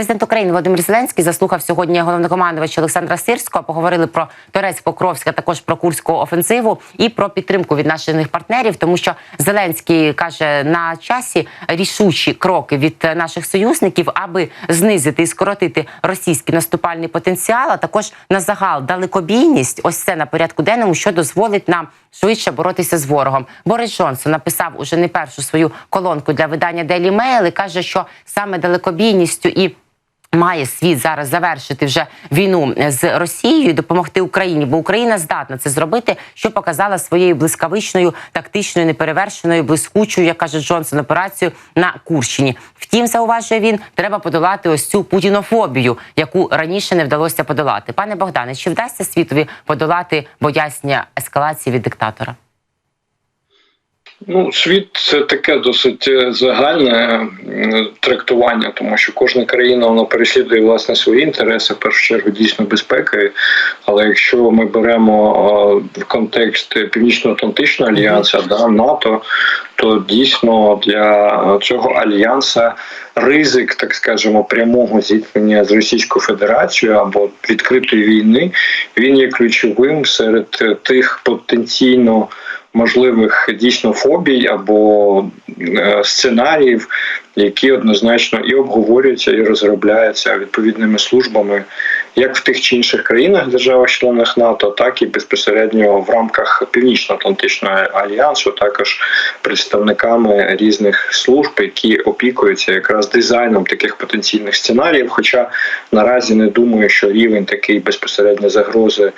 Президент України Володимир Зеленський заслухав сьогодні головнокомандувача Олександра Сирського. Поговорили про Торецьк Покровська, також про Курську офенсиву і про підтримку від наших партнерів, тому що Зеленський каже на часі рішучі кроки від наших союзників, аби знизити і скоротити російський наступальний потенціал. А також на загал далекобійність. Ось це на порядку денному, що дозволить нам швидше боротися з ворогом. Борис Джонсон написав уже не першу свою колонку для видання Daily Mail і каже, що саме далекобійністю і Має світ зараз завершити вже війну з Росією допомогти Україні, бо Україна здатна це зробити, що показала своєю блискавичною, тактичною, неперевершеною, блискучою, як каже Джонсон, операцію на Курщині. Втім, зауважує він, треба подолати ось цю путінофобію, яку раніше не вдалося подолати. Пане Богдане, чи вдасться світові подолати боязнь ескалації від диктатора? Ну, світ це таке досить е, загальне е, трактування, тому що кожна країна вона переслідує власне свої інтереси, в першу чергу дійсно безпеки. Але якщо ми беремо в контекст Північно-Атлантичного альянсу, да, НАТО, то дійсно для цього альянсу ризик, так скажемо, прямого зіткнення з Російською Федерацією або відкритої війни, він є ключовим серед тих потенційно можливих дійсно фобій або е, сценаріїв, які однозначно і обговорюються, і розробляються відповідними службами, як в тих чи інших країнах, державах-членах НАТО, так і безпосередньо в рамках Північно-Атлантичного альянсу, також представниками різних служб, які опікуються якраз дизайном таких потенційних сценаріїв. Хоча наразі не думаю, що рівень такий безпосередньо загрози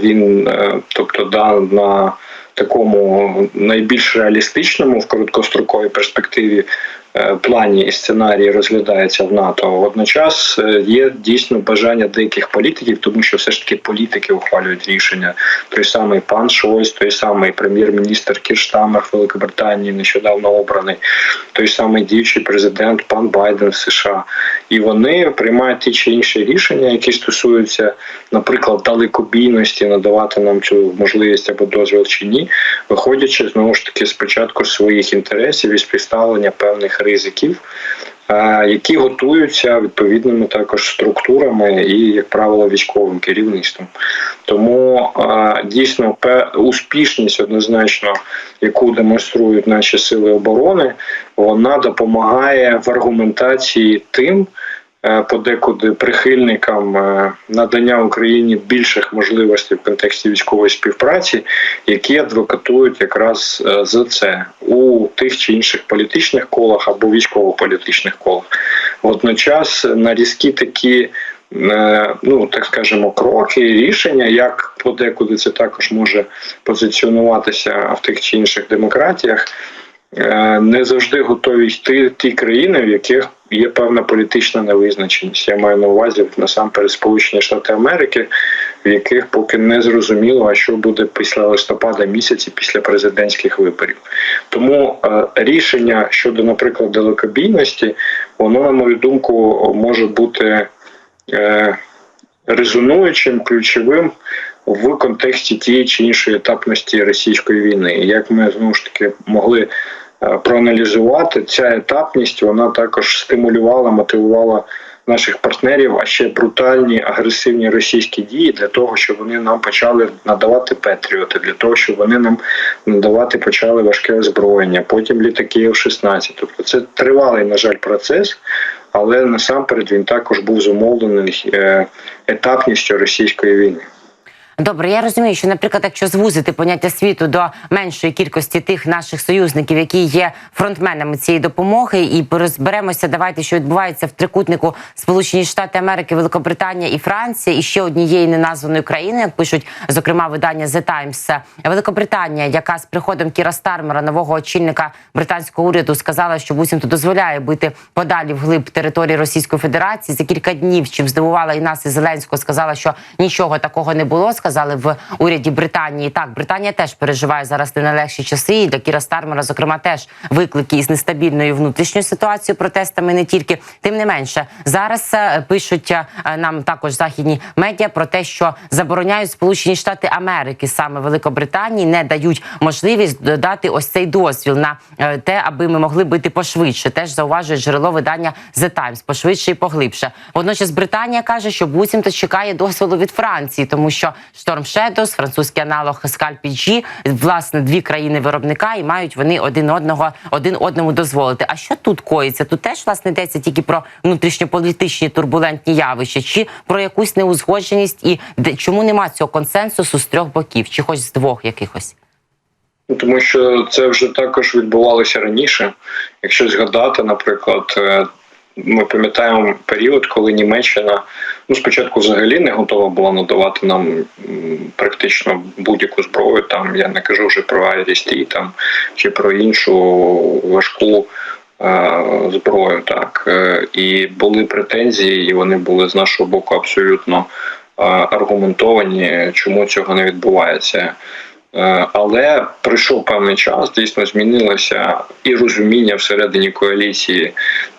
він, е, тобто, дав на такому найбільш реалістичному в короткостроковій перспективі е, плані і сценарії розглядається в НАТО. Водночас е, є дійсно бажання деяких політиків, тому що все ж таки політики ухвалюють рішення. Той самий пан Шойс, той самий прем'єр-міністр Кірштамер Великобританії, нещодавно обраний, той самий діючий президент пан Байден в США. І вони приймають ті чи інші рішення, які стосуються, наприклад, далекобійності, надавати нам цю можливість або дозвіл чи ні, виходячи знову ж таки спочатку своїх інтересів і співставлення певних ризиків, які готуються відповідними також структурами і, як правило, військовим керівництвом. Тому дійсно успішність однозначно, яку демонструють наші сили оборони, вона допомагає в аргументації тим. Е, подекуди прихильникам е, надання Україні більших можливостей в контексті військової співпраці, які адвокатують якраз е, за це у тих чи інших політичних колах або військово-політичних колах. Водночас на різкі такі. Ну, так скажемо, кроки, рішення, як подекуди це також може позиціонуватися в тих чи інших демократіях, не завжди готові йти ті країни, в яких є певна політична невизначеність. Я маю на увазі насамперед Сполучені Штати Америки, в яких поки не зрозуміло, а що буде після листопада місяці, після президентських виборів. Тому е, рішення щодо, наприклад, далекобійності, воно, на мою думку, може бути е, резонуючим, ключовим. В контексті тієї чи іншої етапності російської війни, як ми знову ж таки могли Е, проаналізувати ця етапність, вона також стимулювала, мотивувала наших партнерів, а ще брутальні агресивні російські дії для того, щоб вони нам почали надавати патріоти, для того, щоб вони нам надавати почали важке озброєння, потім літаки F-16. Тобто це тривалий, на жаль, процес. Але насамперед він також був зумовлений е, етапністю російської війни. Добре, я розумію, що, наприклад, якщо звузити поняття світу до меншої кількості тих наших союзників, які є фронтменами цієї допомоги, і порозберемося, давайте що відбувається в трикутнику Сполучені Штати Америки, Великобританія і Франція, і ще однієї неназваної країни, як пишуть зокрема видання The Times. Великобританія, яка з приходом Кіра Стармера, нового очільника британського уряду, сказала, що буцімто дозволяє бити подалі вглиб території Російської Федерації за кілька днів, чим здивувала і нас і Зеленського, сказала, що нічого такого не було сказали в уряді Британії. Так, Британія теж переживає зараз не найлегші часи. І для Кіра Стармера, зокрема, теж виклики із нестабільною внутрішньою ситуацією, протестами не тільки. Тим не менше, зараз е, пишуть е, нам також західні медіа про те, що забороняють Сполучені Штати Америки, саме Великобританії, не дають можливість додати ось цей дозвіл на е, те, аби ми могли бити пошвидше. Теж зауважує джерело видання The Times, пошвидше і поглибше. Водночас Британія каже, що буцімто чекає дозволу від Франції, тому що Storm Shadows, французький аналог Scalp PG, власне, дві країни виробника, і мають вони один одного один одному дозволити. А що тут коїться? Тут теж власне йдеться тільки про внутрішньополітичні турбулентні явища, чи про якусь неузгодженість, і де чому нема цього консенсусу з трьох боків, чи хоч з двох якихось. Ну, Тому що це вже також відбувалося раніше. Якщо згадати, наприклад, е, ми пам'ятаємо період, коли Німеччина ну спочатку взагалі не готова була надавати нам практично будь-яку зброю. Там я не кажу вже про IRST, там чи про іншу важку е, зброю. Так Е, і були претензії, і вони були з нашого боку абсолютно е, аргументовані, чому цього не відбувається. Е, Але прийшов певний час, дійсно змінилося і розуміння всередині коаліції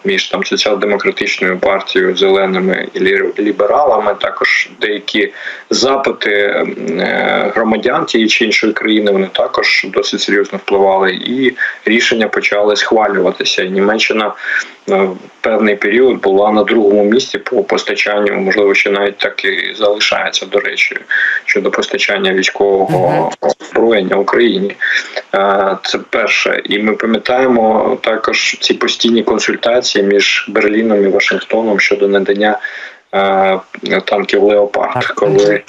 між там соціал-демократичною партією, зеленими і лібералами. Також деякі запити е, громадян тієї чи іншої країни вони також досить серйозно впливали, і рішення почали схвалюватися. І Німеччина певний період була на другому місці по постачанню, можливо, ще навіть так і залишається до речі, щодо постачання військового озброєння Україні. Це перше, і ми пам'ятаємо також ці постійні консультації між Берліном і Вашингтоном щодо надання танків Леопард, коли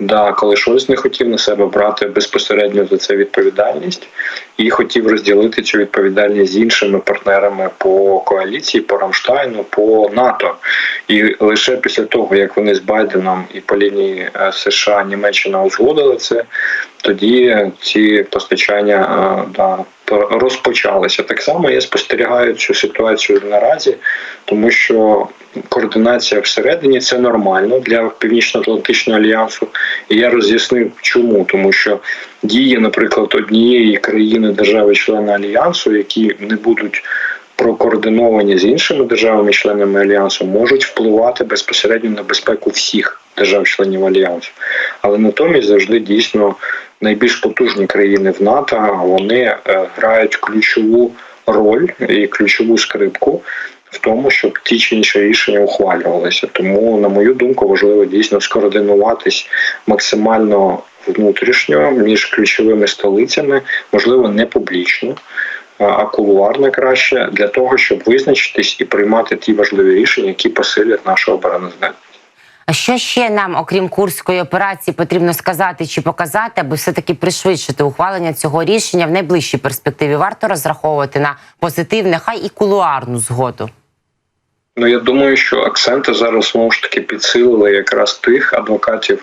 да, коли Шольц не хотів на себе брати безпосередньо за це відповідальність і хотів розділити цю відповідальність з іншими партнерами по коаліції, по Рамштайну, по НАТО. І лише після того, як вони з Байденом і по лінії е, США Німеччина узгодили це, тоді ці постачання е, да, розпочалися. Так само я спостерігаю цю ситуацію наразі, тому що координація всередині це нормально для Північно-Атлантичного альянсу. І я роз'яснив, чому, тому що дії, наприклад, однієї країни держави-члена альянсу, які не будуть прокоординовані з іншими державами-членами альянсу, можуть впливати безпосередньо на безпеку всіх держав-членів альянсу. Але натомість завжди дійсно найбільш потужні країни в НАТО вони е, грають ключову роль і ключову скрипку. В тому, щоб ті чи інші рішення ухвалювалися. Тому, на мою думку, важливо дійсно скоординуватись максимально внутрішньо між ключовими столицями, можливо, не публічно, а- кулуарно краще для того, щоб визначитись і приймати ті важливі рішення, які посилять нашу обороноздатність. А що ще нам, окрім курської операції, потрібно сказати чи показати, аби все таки пришвидшити ухвалення цього рішення в найближчій перспективі? Варто розраховувати на позитивне, хай і кулуарну згоду. Ну я думаю, що акценти зараз знову ж таки підсилили якраз тих адвокатів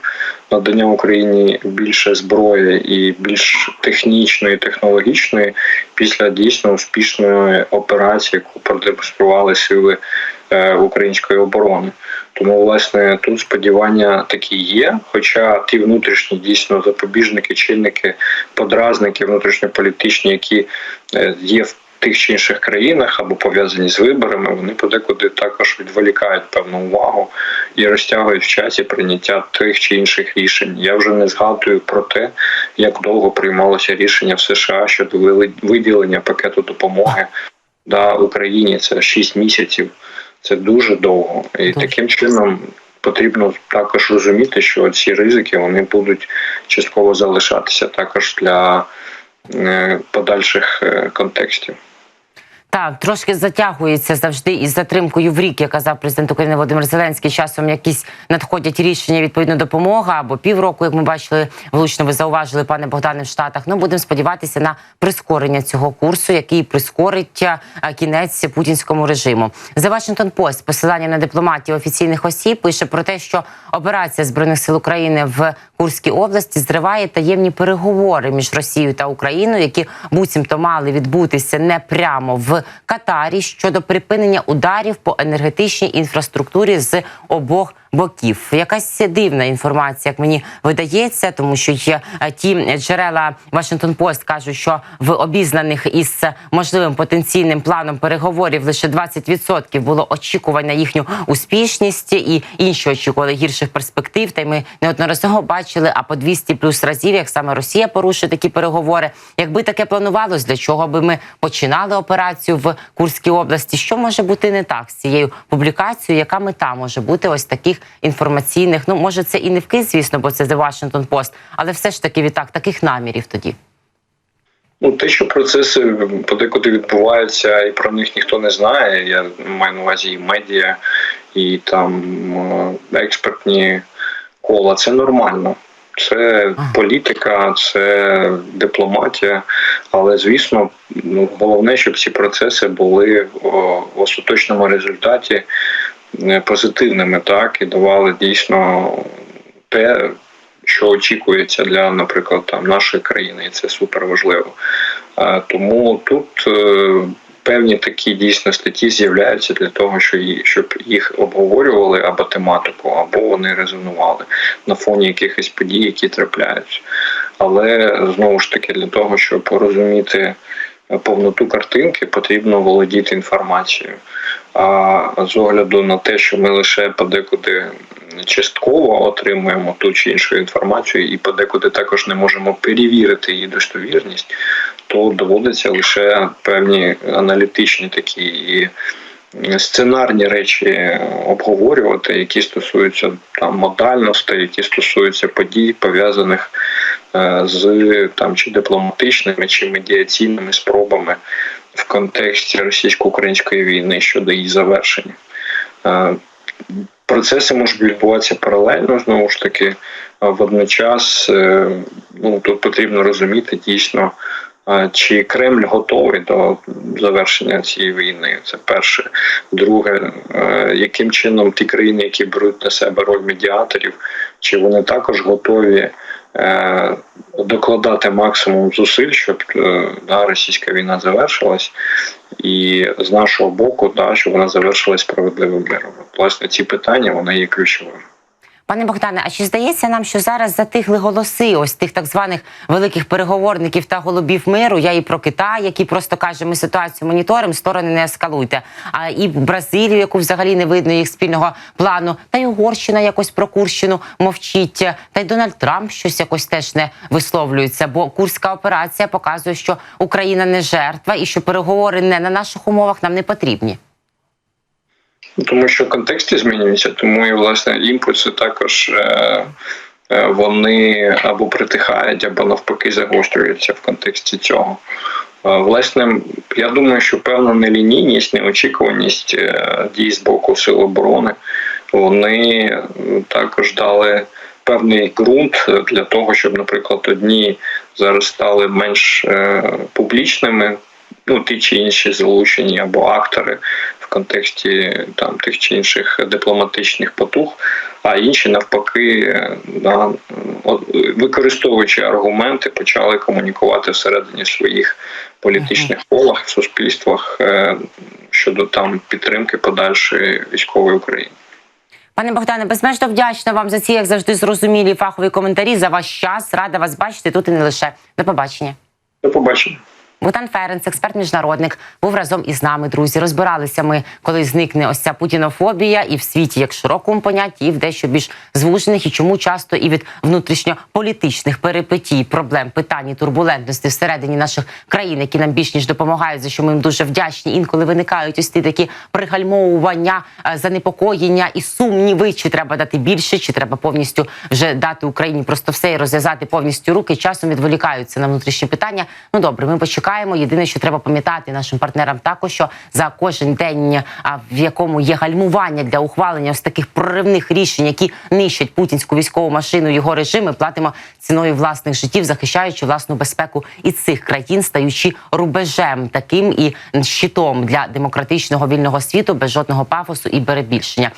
надання Україні більше зброї і більш технічної, технологічної після дійсно успішної операції, яку продемонстрували сили е, української оборони. Тому, власне, тут сподівання такі є. Хоча ті внутрішні дійсно запобіжники, чинники, подразники внутрішньополітичні, які е, є в тих чи інших країнах або пов'язані з виборами, вони подекуди також відволікають певну увагу і розтягують в часі прийняття тих чи інших рішень. Я вже не згадую про те, як довго приймалося рішення в США щодо виділення пакету допомоги да, Україні. Це 6 місяців. Це дуже довго, і таким чином. Потрібно також розуміти, що ці ризики вони будуть частково залишатися також для е, подальших е, контекстів. Так, трошки затягується завжди із затримкою в рік, як казав президент України Володимир Зеленський. Часом якісь надходять рішення відповідно допомога або півроку, як ми бачили, влучно ви зауважили, пане Богдане, в Штатах. Ну будемо сподіватися на прискорення цього курсу, який прискорить кінець путінському режиму. The Washington Post з посиланням на дипломатів офіційних осіб пише про те, що операція збройних сил України в Курській області зриває таємні переговори між Росією та Україною, які буцімто мали відбутися не прямо в Катарі щодо припинення ударів по енергетичній інфраструктурі з обох боків. Якась дивна інформація, як мені видається, тому що є е, ті джерела Вашингтон Пост кажуть, що в обізнаних із можливим потенційним планом переговорів лише 20% було очікувань на їхню успішність, і інші очікували гірших перспектив. Та й ми неодноразово бачили, а по 200 плюс разів, як саме Росія порушує такі переговори. Якби таке планувалось, для чого би ми починали операцію в Курській області? Що може бути не так з цією публікацією? Яка мета може бути ось таких інформаційних? Ну може це і не вкид, звісно, бо це The Washington Post, але все ж таки відтак таких намірів тоді. Ну, те, що процеси подекуди відбуваються, і про них ніхто не знає. Я маю на увазі і медіа, і там експертні кола. Це нормально. Це політика, це дипломатія. Але звісно, ну головне, щоб ці процеси були о, в остаточному результаті позитивними, так і давали дійсно те, що очікується для, наприклад, там нашої країни, і це супер важливо. Е, Тому тут е, певні такі дійсно статті з'являються для того, щоб їх обговорювали або тематику, або вони резонували на фоні якихось подій, які трапляються. Але знову ж таки, для того, щоб порозуміти повноту картинки, потрібно володіти інформацією. А з огляду на те, що ми лише подекуди частково отримуємо ту чи іншу інформацію, і подекуди також не можемо перевірити її достовірність, то доводиться лише певні аналітичні такі і сценарні речі обговорювати, які стосуються там модальностей, які стосуються подій, пов'язаних е, з там чи дипломатичними, чи медіаційними спробами в контексті російсько-української війни щодо її завершення. Е, Процеси можуть відбуватися паралельно знову ж таки. Водночас е, ну тут потрібно розуміти дійсно, чи Кремль готовий до завершення цієї війни. Це перше. Друге, е, яким чином ті країни, які беруть на себе роль медіаторів, чи вони також готові е, докладати максимум зусиль, щоб е, да, російська війна завершилась, і з нашого боку, да, щоб вона завершилась справедливим миром. Власне, ці питання вони є ключовими. Пане Богдане, а чи здається нам, що зараз затихли голоси ось тих так званих великих переговорників та голубів миру? Я і про Китай, який просто каже, ми ситуацію моніторимо, сторони не ескалуйте. А і Бразилію, яку взагалі не видно їх спільного плану, та й Угорщина якось про Курщину мовчить. Та й Дональд Трамп щось якось теж не висловлюється. Бо курська операція показує, що Україна не жертва і що переговори не на наших умовах нам не потрібні. Ну, Тому що контексти змінюються, тому і власне імпульси також е, е, вони або притихають, або навпаки загострюються в контексті цього. Е, Власне, я думаю, що певна нелінійність, неочікуваність дій з боку Сил оборони вони також дали певний ґрунт для того, щоб, наприклад, одні зараз стали менш публічними, ну ті чи інші залучені або актори контексті там тих чи інших дипломатичних потуг, а інші навпаки, е, да, використовуючи аргументи, почали комунікувати всередині своїх політичних колах в суспільствах е, щодо там підтримки подальшої військової України. Пане Богдане, безмежно вдячна вам за ці, як завжди, зрозумілі фахові коментарі за ваш час. Рада вас бачити тут і не лише. До побачення. До побачення. Богдан Ференц, експерт міжнародник, був разом із нами. Друзі, розбиралися ми, коли зникне ось ця путінофобія, і в світі як широкому понятті, і в дещо більш звужених, і чому часто і від внутрішньополітичних перипетій, проблем, питань і турбулентності всередині наших країн, які нам більш ніж допомагають, за що ми їм дуже вдячні. Інколи виникають ось ті такі пригальмовування, е, занепокоєння і сумніви, чи треба дати більше, чи треба повністю вже дати Україні просто все і розв'язати повністю руки. Часом відволікаються на внутрішні питання. Ну добре, ми почекаємо. Єдине, що треба пам'ятати нашим партнерам, також що за кожен день, в якому є гальмування для ухвалення ось таких проривних рішень, які нищать путінську військову машину, його режим, ми платимо ціною власних життів, захищаючи власну безпеку і цих країн, стаючи рубежем таким і щитом для демократичного вільного світу без жодного пафосу і перебільшення.